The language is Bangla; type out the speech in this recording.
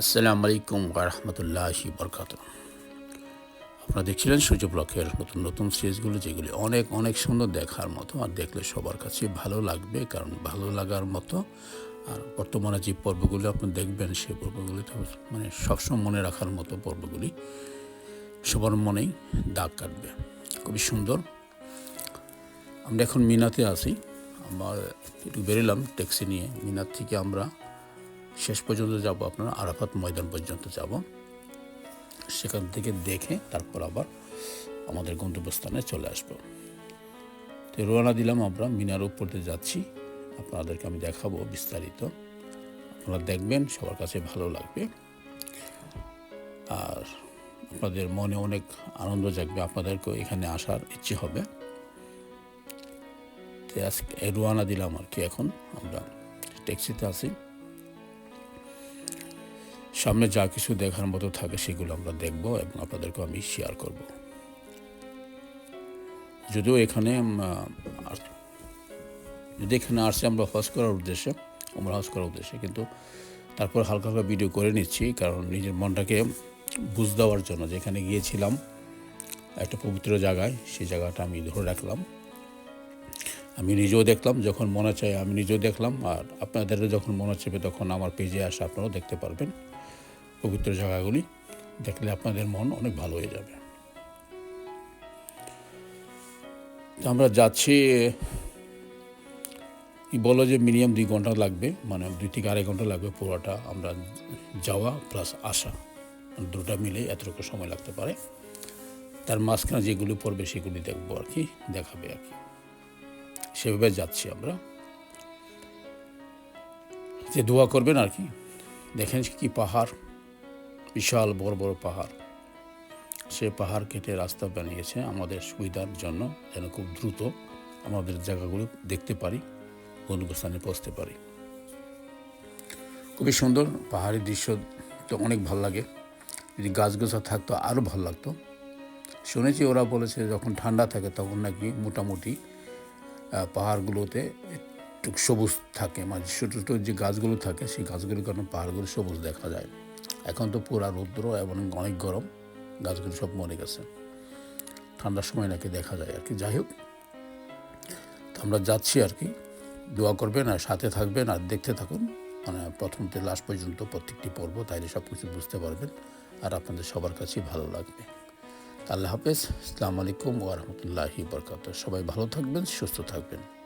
আসসালামু আলাইকুম রহমতুল্লাহি বরকাত আপনারা দেখছিলেন সূর্য ব্লকের নতুন নতুন সিরিজগুলো, যেগুলি অনেক অনেক সুন্দর দেখার মতো আর দেখলে সবার কাছে ভালো লাগবে, কারণ ভালো লাগার মতো। আর বর্তমানে যে পর্বগুলি আপনি দেখবেন সেই পর্বগুলি তো মানে সবসময় মনে রাখার মতো পর্বগুলি, সবার মনেই দাগ কাটবে। খুবই সুন্দর। আমরা এখন মিনাতে আছি। আমরা একটু বেরোলাম ট্যাক্সি নিয়ে। মিনার থেকে আমরা শেষ পর্যন্ত যাব আপনার আরাফাত ময়দান পর্যন্ত যাব। সেখান থেকে দেখে তারপর আবার আমাদের গন্তব্যস্থানে চলে আসব। তো রওনা দিলাম আমরা, মিনার উপর দিয়ে যাচ্ছি। আপনাদেরকে আমি দেখাবো বিস্তারিত। আপনারা দেখবেন, সবার কাছে ভালো লাগবে। আর আপনাদের মনে অনেক আনন্দ জাগবে, আপনাদেরকেও এখানে আসার ইচ্ছে হবে। তো আজকে রওনা দিলাম আর কি এখন। আমরা ট্যাক্সিতে আছি। সামনে যা কিছু দেখার মতো থাকে সেগুলো আমরা দেখব এবং আপনাদেরকে আমি শেয়ার করব। যদিও এখানে যদি এখানে আসছে আমরা হজ করার উদ্দেশ্যে, আমরা হজ করার উদ্দেশ্যে, কিন্তু তারপর হালকা হালকা ভিডিও করে নিচ্ছি, কারণ নিজের মনটাকে বুঝ দেওয়ার জন্য যেখানে গিয়েছিলাম, একটা পবিত্র জায়গায়, সেই জায়গাটা আমি ধরে রাখলাম। আমি নিজেও দেখলাম, যখন মনে চায় আমি নিজেও দেখলাম, আর আপনাদেরও যখন মনে চাইবে তখন আমার পেজে আসে, আপনারাও দেখতে পারবেন। পবিত্র জায়গাগুলি দেখলে আপনাদের মন অনেক ভালো হয়ে যাবে। আমরা যাচ্ছি বলো যে মিনিমাম দুই ঘণ্টা লাগবে মানে দুই থেকে আড়াই ঘণ্টা লাগবে পুরোটা আমরা যাওয়া প্লাস আসা। দুটা মিলে এতটুকু সময় লাগতে পারে। তার মাঝখানে যেগুলি পড়বে সেগুলি দেখব আর কি, দেখাবে আর কি। সেভাবে যাচ্ছি আমরা। যে দোয়া করবেন আর কি, দেখেন কি পাহাড়। বিশাল বড় বড় পাহাড়। সে পাহাড় কেটে রাস্তা বানিয়েছে আমাদের সুবিধার জন্য যেন খুব দ্রুত আমাদের জায়গাগুলো দেখতে পারি গন্তব্যস্থানে পৌঁছতে পারি। খুবই সুন্দর পাহাড়ি দৃশ্য, তো অনেক ভালো লাগে। যদি গাছগাছা থাকতো, আরও ভালো লাগতো। শুনেছি ওরা বলেছে যখন ঠান্ডা থাকে তখন নাকি মোটামুটি পাহাড়গুলোতে একটু সবুজ থাকে। মানে ছোটো ছোটো যে গাছগুলো থাকে, সেই গাছগুলোর কারণে পাহাড়গুলো সবুজ দেখা যায়। এখন তো পুরা রৌদ্র এবং অনেক গরম, গাছগুলো সব মরে গেছে। ঠান্ডার সময় নাকি দেখা যায় আর কি। যাই হোক, তো আমরা যাচ্ছি আর কি। দোয়া করবেন আর সাথে থাকবেন আর দেখতে থাকুন। মানে প্রথম থেকে লাস্ট পর্যন্ত প্রত্যেকটি পর্ব, তাইলে সব কিছু বুঝতে পারবেন আর আপনাদের সবার কাছেই ভালো লাগবে। আল্লাহ হাফেজ। আসসালামু আলাইকুম ওয়া রাহমাতুল্লাহি বরকাত সবাই ভালো থাকবেন, সুস্থ থাকবেন।